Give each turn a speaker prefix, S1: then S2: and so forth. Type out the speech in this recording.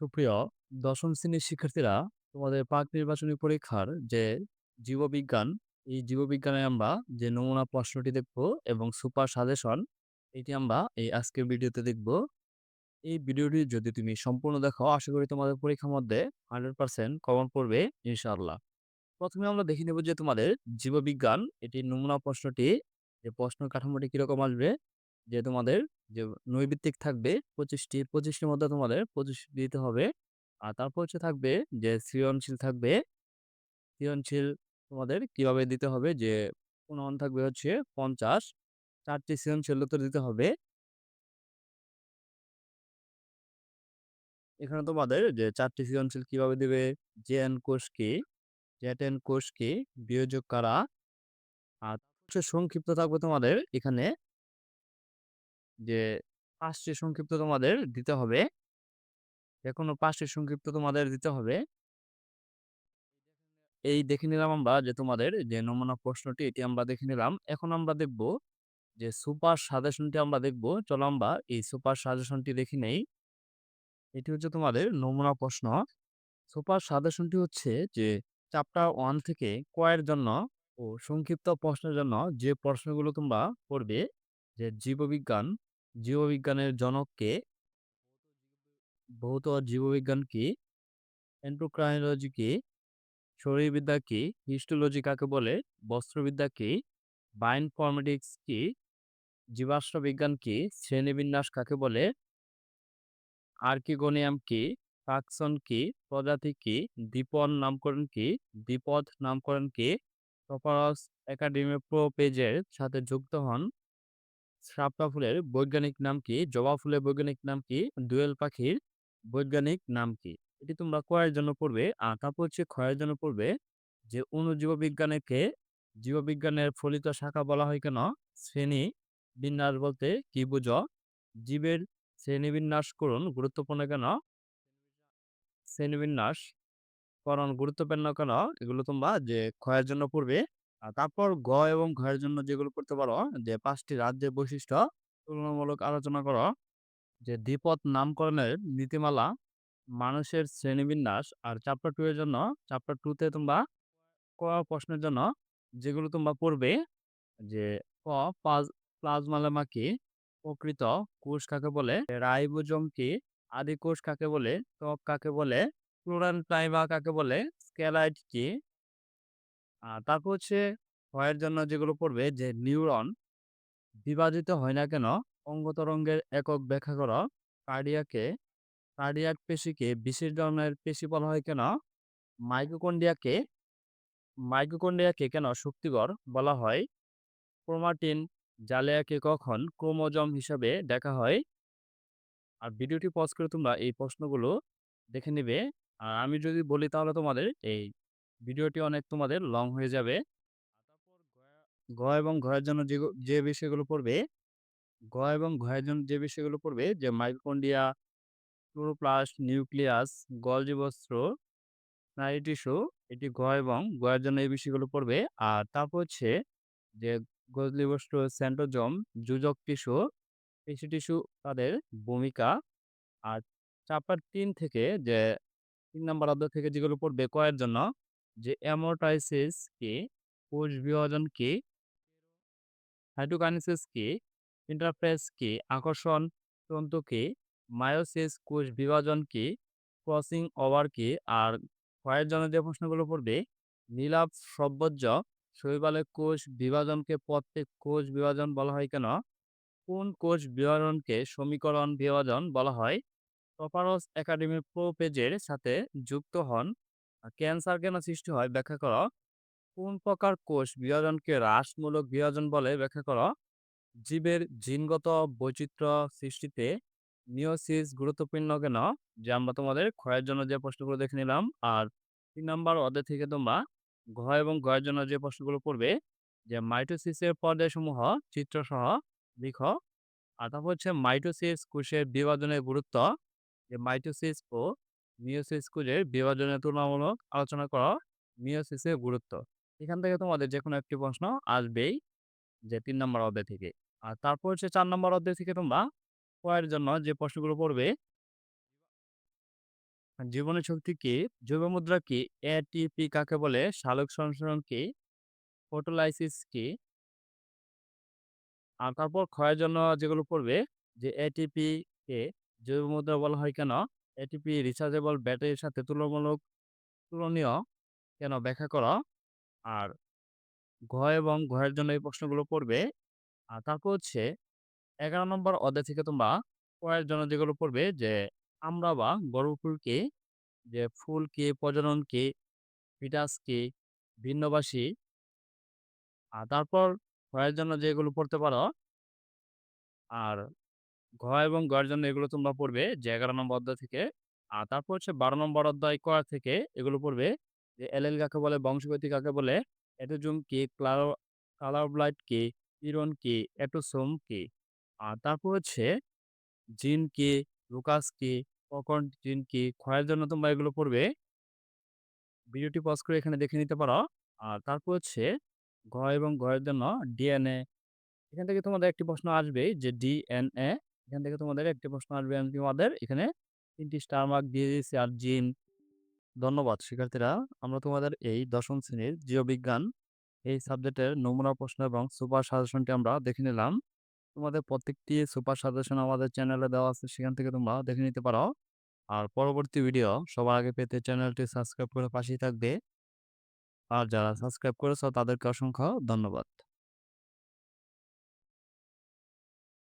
S1: সুপ্রিয়, দশম শ্রেণির শিক্ষার্থীরা তোমাদের প্রাক নির্বাচনী পরীক্ষার যে জীববিজ্ঞান, এই জীববিজ্ঞানে আমরা যে নমুনা প্রশ্নটি দেখব এবং সুপার সাজেশন, এটি আমরা এই আজকের ভিডিওতে দেখব। এই ভিডিওটি যদি তুমি সম্পূর্ণ দেখো, আশা করি তোমাদের পরীক্ষার মধ্যে হান্ড্রেড পার্সেন্ট কমন পড়বে, ইনশাআল্লাহ। প্রথমে আমরা দেখে নেব যে তোমাদের জীববিজ্ঞান এটি নমুনা প্রশ্নটি, যে প্রশ্ন কাঠামোটি কীরকম আসবে যে তোমাদের যে নৈর্ভিত্তিক থাকবে পঁচিশটি, পঁচিশটির মধ্যে তোমাদের পঁচিশ দিতে হবে। আর তারপর হচ্ছে থাকবে যে সৃজনশীল থাকবে। সৃজনশীল তোমাদের কীভাবে দিতে হবে? যে প্রণয়ন থাকবে হচ্ছে পঞ্চাশ। চারটি সৃজনশীল উত্তর দিতে হবে। এখানে তোমাদের যে চারটি সৃজনশীল কীভাবে দিবে? জেন কোষ কি জ্যাটেন কোষ কি বিয়োজক কারা? আর সংক্ষিপ্ত থাকবে তোমাদের এখানে যে, পাঁচটি সংক্ষিপ্ত তোমাদের দিতে হবে। যেকোনো পাঁচটি সংক্ষিপ্ত তোমাদের দিতে হবে। এই দেখে নিলাম আমরা যে, তোমাদের যে, নমুনা প্রশ্নটি, এটি আমরা দেখে নিলাম। এখন আমরা দেখব যে, সুপার সাজেশনটি আমরা দেখব। চলো আমরা এই সুপার সাজেশনটি দেখে নেই। এটি হচ্ছে তোমাদের নমুনা প্রশ্ন। সুপার সাজেশনটি হচ্ছে যে, চ্যাপ্টার ওয়ান থেকে কয়ের জন্য ও সংক্ষিপ্ত প্রশ্নের জন্য যে প্রশ্নগুলো তোমরা পড়বে, যে জীববিজ্ঞান জীববিজ্ঞানের জনককে, ভৌত জীববিজ্ঞান কি এন্ডোক্রাইনোলজি কি শরীরবিদ্যা কি হিস্টোলজি কাকে বলে বস্ত্রবিদ্যা কি বায়োইনফরমেটিক্স কি জীবাশ্ম বিজ্ঞান কি শ্রেণীবিন্যাস কাকে বলে আর্কিগোনিয়াম কি ফাকসন কি প্রজাতি কি দ্বিপদ নামকরণ কি দ্বিপদ নামকরণ কি টপারস একাডেমি প্রো পেজের সাথে যুক্ত হন। শাপলা ফুলের বৈজ্ঞানিক নাম কি? জবা ফুলের বৈজ্ঞানিক নাম কি? দোয়েল পাখির বৈজ্ঞানিক নাম কি? এটি তোমরা কয়ের জন্য পড়বে। আর তারপর হচ্ছে ক্ষয়ের জন্য পড়বে যে অণুজীব বিজ্ঞানকে জীববিজ্ঞানের ফলিত শাখা বলা হয় কেন? শ্রেণি বিন্যাস বলতে কি বুঝ? জীবের শ্রেণীবিন্যাস করুন, গুরুত্বপূর্ণ কেন? শ্রেণীবিন্যাস করণ গুরুত্বপূর্ণ কেন? এগুলো তোমরা যে ক্ষয়ের জন্য পড়বে আর তারপর গ এবং ঘয়ের জন্য যেগুলো করতে পারো যে পাঁচটি রাজ্যের বৈশিষ্ট্য, তুলনামূলক আলোচনা করো, যে দ্বিপদ নামকরণের নীতিমালা মানুষের শ্রেণীবিন্যাস আর চ্যাপ্টার টু এর জন্য চ্যাপ্টার টু তে তোমরা ক প্রশ্নের জন্য যেগুলো তোমরা পড়বে, যে ক প্লাজমালেমা কি, প্রকৃত কোষ কাকে বলে, রাইবোজম কি, আদি কোষ কাকে বলে, ত্বক কাকে বলে ক্লোরানপ্লাইমা কাকে বলে স্কেলাইট কি তারপর হচ্ছে ক্ষয়ের জন্য যেগুলো পড়বে যে নিউরন বিভাজিত হয় না কেন, অঙ্গতরঙ্গের একক ব্যাখ্যা করো। কার্ডিয়াকে, কার্ডিয়াক পেশিকে বিশেষ ধরনের পেশি বলা হয় কেন? মাইক্রোকন্ডিয়াকে মাইক্রোকন্ডিয়াকে কেন শক্তিকর বলা হয়? ক্রোমাটিন জালিয়াকে কখন ক্রোমোজম হিসাবে দেখা হয়? আর ভিডিওটি পজ করে তোমরা এই প্রশ্নগুলো দেখে নিবে। আর আমি যদি বলি তাহলে তোমাদের এই ভিডিওটি অনেক তোমাদের লং হয়ে যাবে। গ এবং ঘয়ের জন্য যে যে বিষয়গুলো পড়বে গ এবং ঘয়ের জন্য যে বিষয়গুলো পড়বে, যে মাইক্রোকন্ডিয়া ক্লোরোপ্লাস্ট নিউক্লিয়াস গলজি বস্ত্র টিস্যু এটি গ এবং গয়ের জন্য এই বিষয়গুলো পড়বে। আর তারপর হচ্ছে যে গজলি বস্ত্র সেন্টোজম যুজক টিস্যু পেশি টিস্যু তাদের ভূমিকা। আর চাপার তিন থেকে যে তিন নম্বর অধ্যায় থেকে যেগুলো পড়বে কয়ের জন্য যে অ্যামোটাইসিস কি, কোষ বিভাজন কি সাইটোকাইনেসিস কি ইন্টারফেস কি, আকর্ষণ তন্তু কি মায়োসিস কোষ বিভাজন কি ক্রসিং ওভার কি, আর ক্ষয়ের জন্য যে প্রশ্নগুলো পড়বে, নীলাভ সব্বজ্য শৈবালের কোষ বিভাজনকে প্রত্যেক কোষ বিভাজন বলা হয় কেন? কোন কোষ বিভাজনকে সমীকরণ বিভাজন বলা হয়? প্রপারস একাডেমি প্রো পেজের সাথে যুক্ত হন ক্যান্সার কেন সৃষ্টি হয় ব্যাখ্যা করো। কোন প্রকার কোষ বিভাজনকে হ্রাসমূলক বিভাজন বলে ব্যাখ্যা করো। জীবের জিনগত বৈচিত্র্য সৃষ্টিতে মিওসিস গুরুত্বপূর্ণ কেন? যে আমরা তোমাদের ক্ষয়ের জন্য যে প্রশ্নগুলো দেখে নিলাম, আর তিন নম্বর অধ্যায় থেকে তোমরা ঘ এবং ঘয়ের জন্য যে প্রশ্নগুলো পড়বে, যে মাইটোসিসের পর্যায়সমূহ চিত্রসহ লিখো। আর তারপর হচ্ছে মাইটোসিস কোষের বিভাজনের গুরুত্ব, যে মাইটোসিস ও মিওসিস কোষের বিভাজনের তুলনামূলক আলোচনা করো মিওসিসের গুরুত্ব এখান থেকে তোমাদের যে কোনো একটি প্রশ্ন আসবেই যে তিন নম্বর অধ্যায় থেকে আর তারপর হচ্ছে চার নম্বর অধ্যায় থেকে তোমরা কয়ের জন্য যে প্রশ্নগুলো পড়বে জীবনী শক্তি কি? জৈব মুদ্রা কি? এটিপি কাকে বলে? সালোক সংশোধন কি? ফটোলাইসিস কি? আর তারপর ক্ষয়ের জন্য যেগুলো পড়বে যে এটিপি কে জৈব মুদ্রা বলা হয় কেন? এটিপি রিচার্জেবল ব্যাটারির সাথে তুলনামূলক, তুলনীয় কেন ব্যাখ্যা করো। আর ঘ এবং ঘয়ের জন্য এই প্রশ্নগুলো পড়বে। আর তারপর হচ্ছে ১১ নম্বর অধ্যায় থেকে তোমরা ক এর জন্য যেগুলো পড়বে, যে আমরা বা গর্ভফুল কি? যে ফুল কি? প্রজনন কি? ফিটাস কি? ভিন্নবাসী, আর তারপর এর জন্য যেগুলো পড়তে পারো, আর ঘ এবং গ এর জন্য এগুলো তোমরা পড়বে যে ১১ নম্বর অধ্যায় থেকে। আর তারপর হচ্ছে ১২ নম্বর অধ্যায় ক থেকে এগুলো পড়বে যে এলেল কাকে বলে? বংশগতি কাকে বলে? অ্যাটোজোম কি? ক্লারো কালোব্লাস্ট কি? পিরন কি? এটোসোম কি? আর তারপর হচ্ছে জিন কি? লুকাস কি? কখন জিন কি? এর জন্য তোমরা এগুলো পড়বে। ভিডিওটি পজ করে এখানে দেখে নিতে পারো। আর তারপর হচ্ছে ঘ এবং ঘ এর জন্য ডিএনএ এখান থেকে তোমাদের একটি প্রশ্ন আসবে যে ডিএনএ এখান থেকে তোমাদের একটি প্রশ্ন আসবে আমি তোমাদের এখানে তিনটি স্টার মার্ক দিয়ে দিয়েছি আর জিন। ধন্যবাদ শিক্ষার্থীরা। আমরা তোমাদের এই দশম শ্রেণির জীববিজ্ঞান এই সাবজেক্টের নমুনা প্রশ্ন এবং সুপার সাজেশনটি আমরা দেখে নিলাম। তোমাদের প্রত্যেকটি সুপার সাজেশন আমাদের চ্যানেলে দেওয়া আছে, সেখান থেকে তোমরা দেখে নিতে পারো। আর পরবর্তী ভিডিও সবার আগে পেতে চ্যানেলটি সাবস্ক্রাইব করে পাশেই থাকবে। আর যারা সাবস্ক্রাইব করেছ তাদেরকে অসংখ্য ধন্যবাদ।